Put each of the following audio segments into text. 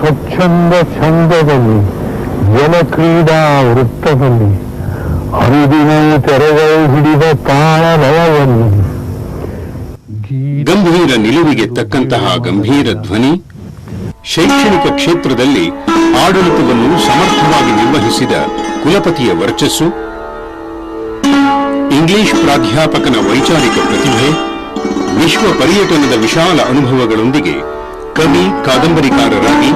ಸ್ವಚ್ಛಂದ ಛಂದದಲ್ಲಿ, ಜಲಕ್ರೀಡಾ ವೃತ್ತದಲ್ಲಿ ಅನುದಿನವೂ ತೆರೆಗಳು ಹಿಡಿದ ತಾಳಲಯದಲ್ಲಿ. ಗಂಭೀರ ನಿಲುವಿಗೆ ತಕ್ಕಂತಹ ಗಂಭೀರ ಧ್ವನಿ, ಶೈಕ್ಷಣಿಕ ಕ್ಷೇತ್ರದಲ್ಲಿ ಆಡಳಿತವನ್ನು ಸಮರ್ಥವಾಗಿ ನಿರ್ವಹಿಸಿದ ಕುಲಪತಿಯ ವರ್ಚಸ್ಸು, ಇಂಗ್ಲಿಷ್ ಪ್ರಾಧ್ಯಾಪಕನ ವೈಚಾರಿಕ ಪ್ರತಿಭೆ, ವಿಶ್ವ ಪರ್ಯಟನದ ವಿಶಾಲ ಅನುಭವಗಳೊಂದಿಗೆ ಕವಿ, ಕಾದಂಬರಿಕಾರರಾಗಿ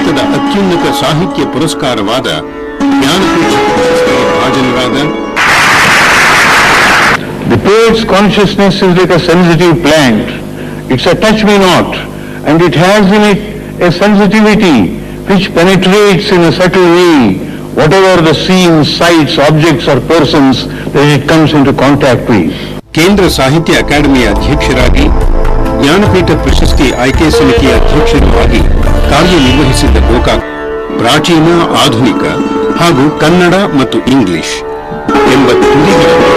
ಭಾರತದ ಅತ್ಯುನ್ನತ ಸಾಹಿತ್ಯ ಪುರಸ್ಕಾರವಾದ ಜ್ಞಾನಪೀಠ ಪ್ರಶಸ್ತಿಗೆ ಭಾಜನರಾದ The poet's consciousness is like a sensitive plant. It's a touch me not, and it has in it a sensitivity which penetrates in a subtle way whatever the scenes, sights, objects or persons that it comes into contact with. ಕೇಂದ್ರ ಸಾಹಿತ್ಯ ಅಕಾಡೆಮಿಯ ಅಧ್ಯಕ್ಷರಾಗಿ ಜ್ಞಾನಪೀಠ ಪ್ರಶಸ್ತಿ ಆಯ್ಕೆ ಸಮಿತಿಯ ಅಧ್ಯಕ್ಷರೂ ಕಾರ್ಯನಿರ್ವಹಿಸಿದ್ದ ಗೋಕಾಕ್, ಪ್ರಾಚೀನ, ಆಧುನಿಕ ಹಾಗೂ ಕನ್ನಡ ಮತ್ತು ಇಂಗ್ಲಿಷ್ ಎಂಬ ತುದಿಗಳನ್ನು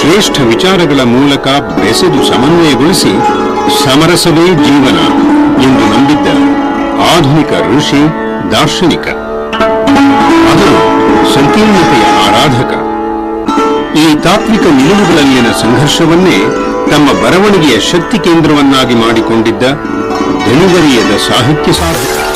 ಶ್ರೇಷ್ಠ ವಿಚಾರಗಳ ಮೂಲಕ ಬೆಸೆದು ಸಮನ್ವಯಗೊಳಿಸಿ ಸಮರಸವೇ ಜೀವನ ಎಂದು ನಂಬಿದ್ದ ಆಧುನಿಕ ಋಷಿ ದಾರ್ಶನಿಕ. ಅವರು ಸಂಕೀರ್ಣತೆಯ ಆರಾಧಕ. ಈ ತಾತ್ವಿಕ ನಿಲುವುಗಳಲ್ಲಿನ ಸಂಘರ್ಷವನ್ನೇ ತಮ್ಮ ಬರವಣಿಗೆಯ ಶಕ್ತಿ ಕೇಂದ್ರವನ್ನಾಗಿ ಮಾಡಿಕೊಂಡಿದ್ದ ಧನುಗರಿಯದ ಸಾಹಿತ್ಯ ಸಾಧಕ.